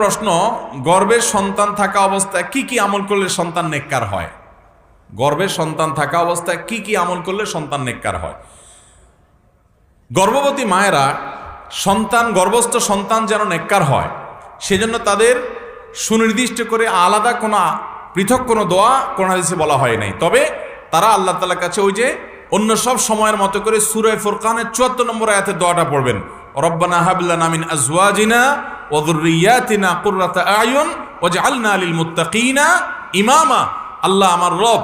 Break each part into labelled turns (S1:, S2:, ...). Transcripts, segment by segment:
S1: প্রশ্ন, গর্ভের সন্তান থাকা অবস্থায় কি কি আমল করলে সন্তান নেককার হয়? গর্ভের সন্তান থাকা অবস্থায় কি কি আমল করলে সন্তান নেককার হয়? গর্ভবতী মায়েরা সন্তান, গর্ভস্থ সন্তান যেন নেককার হয়, সেজন্য তাদের সুনির্দিষ্ট করে আলাদা কোনো পৃথক কোনো দোয়া কোন হাদিসে বলা হয় নাই। তবে তারা আল্লাহ তালার কাছে ওই যে অন্য সব সময়ের মতো করে সুরায় ফুরকানের চুয়াত্তর নম্বর আয়াতের দোয়াটা পড়বেন। রব্বানা হাবলানা মিন আজওয়াজিনা ওয়া যুররিয়াতিনা কুররাতা আয়ুন ওয়াজআলনা লিল মুত্তাকিনা ইমামা আল্লাহ আমার রব,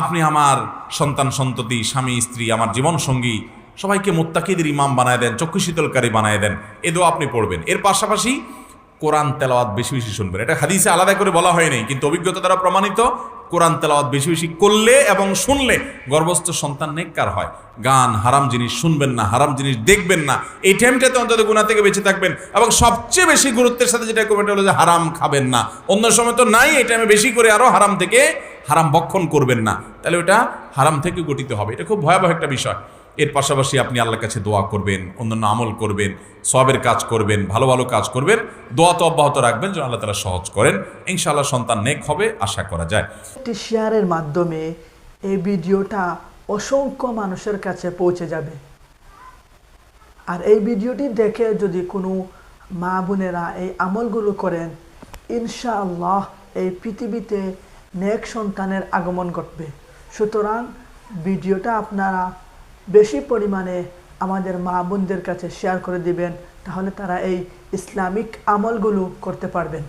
S1: আপনি আমার সন্তান, সন্ততি, স্বামী, স্ত্রী, আমার জীবন সঙ্গী সবাইকে মোত্তাকিদের ইমাম বানায় দেন চক্ষু শীতলকারী বানায় দেন। এ আপনি পড়বেন। এর পাশাপাশি কোরআন তেলাওয়াত বেশি বেশি শুনবেন। এটা হাদিসে আলাদা করে বলা হয়নি কিন্তু অভিজ্ঞতা দ্বারা প্রমাণিত, কোরআন তেলাওয়াত বেশি বেশি করলে এবং শুনলে গর্ভস্থ সন্তান নেককার হয়। গান হারাম জিনিস শুনবেন না, হারাম জিনিস দেখবেন না, এই টাইমটাতে অন্তত গুণা থেকে বেঁচে থাকবেন এবং সবচেয়ে বেশি গুরুত্বের সাথে যেটা করবেন হলো যে হারাম খাবেন না। অন্য সময় তো নাই, এই টাইমে বেশি করে আরও হারাম থেকে হারাম বক্ষণ করবেন না। তাহলে ওটা হারাম থেকে গঠিত হবে। এটা খুব ভয়াবহ একটা বিষয়। এর পাশাপাশি আপনি আল্লাহর কাছে দোয়া করবেন, অন্যান্য আমল করবেন, সবের কাজ করবেন, ভালো ভালো কাজ করবেন, দোয়া তো অব্যাহত রাখবেন, যেন আল্লাহ তালা সহজ করেন। ইনশাআল্লাহ সন্তান নেক হবে, আশা করা যায়।
S2: একটি শেয়ারের মাধ্যমে এই ভিডিওটা অসংখ্য মানুষের কাছে পৌঁছে যাবে। আর এই ভিডিওটি দেখে যদি কোনো মা বোনেরা এই আমলগুলো করেন, ইনশাআল্লাহ এই পৃথিবীতে নেক সন্তানের আগমন ঘটবে। সুতরাং ভিডিওটা আপনারা বেশি পরিমাণে আমাদের মা বোনদের কাছে শেয়ার করে দিবেন, তাহলে তারা এই ইসলামিক আমলগুলো করতে পারবেন।